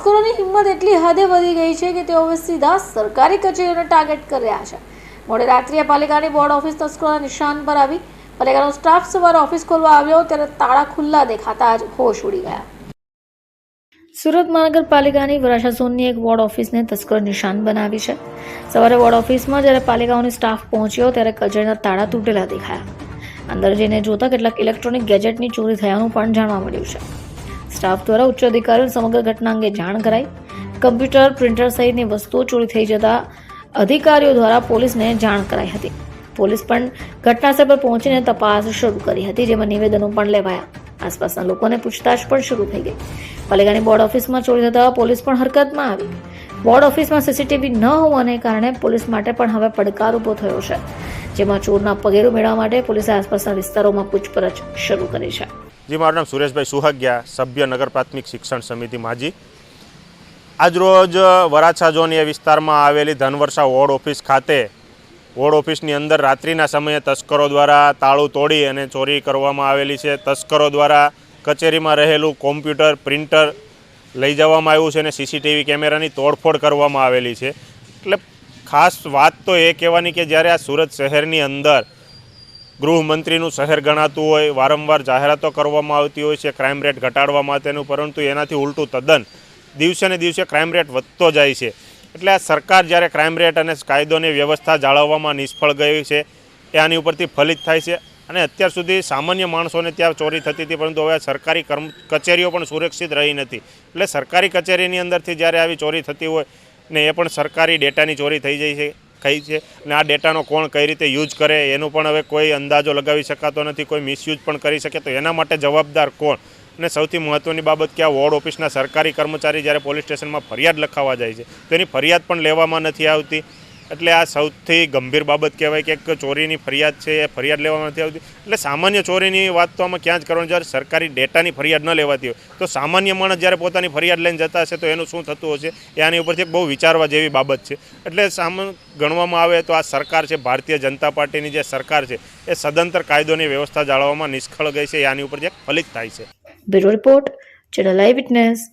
તસ્કરોની હિંમત એટલી હદે વધી ગઈ છે કે તેઓ હવે સીધા સરકારી કચેરીઓને ટાર્ગેટ કરી રહ્યા છે. મોડે રાત્રિએ પાલિકાની બોર્ડ ઓફિસ તસ્કરોના નિશાન પર આવી પાલિકાનો સ્ટાફ સવારે ઓફિસ ખોલવા આવ્યો ત્યારે તાળા ખુલ્લા દેખાતા જ હોશ ઉડી ગયા. સુરત મહાનગરપાલિકાની વરાછા ઝોનની એક વોર્ડ ઓફિસને તસ્કરો નિશાન બનાવી છે. સવારે વોર્ડ ઓફિસમાં જ્યારે પાલિકાઓની સ્ટાફ પહોંચ્યો ત્યારે કચેરીના તાળા તૂટેલા દેખાયા. અંદર જઈને જોતા કેટલાક ઇલેક્ટ્રોનિક ગેજેટની ચોરી થયાનું પણ જાણવા મળ્યું છે. સ્ટાફ દ્વારા ઉચ્ચ અધિકારીઓને સમગ્ર ઘટના અંગે જાણ કરાઈ. કમ્પ્યુટર, પ્રિન્ટર સહિતની વસ્તુઓ ચોરી થઈ જતા અધિકારીઓ દ્વારા પોલીસને જાણ કરાઈ હતી. પોલીસ પણ ઘટનાસ્થળ પર પહોંચીને તપાસ શરૂ કરી હતી, જેમાં નિવેદનો પણ લેવાયા. આસપાસના લોકોને પૂછતાછ પણ શરૂ થઈ ગઈ. પાલિકાની બોર્ડ ઓફિસમાં ચોરી થતા પોલીસ પણ હરકતમાં આવી. બોર્ડ ઓફિસમાં સીસીટીવી ન હોવાને કારણે પોલીસ માટે પણ હવે પડકાર ઊભો થયો છે, જેમાં ચોરના પગેરું મેળવવા માટે પોલીસે આસપાસના વિસ્તારોમાં પૂછપરછ શરૂ કરી છે. જી, મારું નામ સુરેશભાઈ સુહાગિયા, સભ્ય નગર પ્રાથમિક શિક્ષણ સમિતિ માજી. આજરોજ વરાછા ઝોન એ વિસ્તારમાં આવેલી ધનવર્ષા વોર્ડ ઓફિસ ખાતે, વોર્ડ ઓફિસની અંદર રાત્રિના સમયે તસ્કરો દ્વારા તાળું તોડી અને ચોરી કરવામાં આવેલી છે. તસ્કરો દ્વારા કચેરીમાં રહેલું કોમ્પ્યુટર, પ્રિન્ટર લઈ જવામાં આવ્યું છે અને સીસીટીવી કેમેરાની તોડફોડ કરવામાં આવેલી છે. એટલે ખાસ વાત તો એ કહેવાની કે જ્યારે આ સુરત શહેરની અંદર ગૃહમંત્રીનું શહેર ગણાતું હોય, વારંવાર જાહેરાતો કરવામાં આવતી હોય છે ક્રાઇમ રેટ ઘટાડવા માટેનું, પરંતુ એનાથી ઉલટું તદ્દન દિવસે ને દિવસે ક્રાઇમ રેટ વધતો જાય છે. એટલે આ સરકાર જ્યારે ક્રાઇમ રેટ અને કાયદોની વ્યવસ્થા જાળવવામાં નિષ્ફળ ગઈ છે, એ આની ઉપરથી ફલિત થાય છે. અને અત્યાર સુધી સામાન્ય માણસોને ત્યાં ચોરી થતી હતી, પરંતુ હવે સરકારી કર્મ, કચેરીઓ પણ સુરક્ષિત રહી નથી. એટલે સરકારી કચેરીની અંદરથી જ્યારે આવી ચોરી થતી હોય ને એ પણ સરકારી ડેટાની ચોરી થઈ જાય છે. કઈ છે અને આ ડેટાનો કોણ કઈ રીતે યુઝ કરે, એનું પણ હવે કોઈ અંદાજો લગાવી શકાતો નથી, કોઈ મિસયુઝ પણ કરી શકે, તો એના માટે જવાબદાર કોણ? અને સૌથી મહત્ત્વની બાબત કે આ વોર્ડ ઓફિસના સરકારી કર્મચારી જ્યારે પોલીસ સ્ટેશનમાં ફરિયાદ લખાવવા જાય છે તેની ફરિયાદ પણ લેવામાં નથી આવતી. એટલે આ સૌથી ગંભીર બાબત કહેવાય કે એક ચોરીની ફરિયાદ છે, એ ફરિયાદ લેવામાં નથી આવતી. એટલે સામાન્ય ચોરીની વાત તો આમાં ક્યાં જ કરવાની? જ્યારે સરકારી ડેટાની ફરિયાદ ન લેવાતી હોય, તો સામાન્ય માણસ જ્યારે પોતાની ફરિયાદ લઈને જતા હશે, તો એનું શું થતું હશે? એ આની ઉપરથી બહુ વિચારવા જેવી બાબત છે. એટલે સામાન ગણવામાં આવે તો આ સરકાર છે, ભારતીય જનતા પાર્ટીની જે સરકાર છે, એ સદંતર કાયદોની વ્યવસ્થા જાળવવામાં નિષ્ફળ ગઈ છે, એ આની ઉપર જે ફલિત થાય છે. Bureau report, channel eye witness.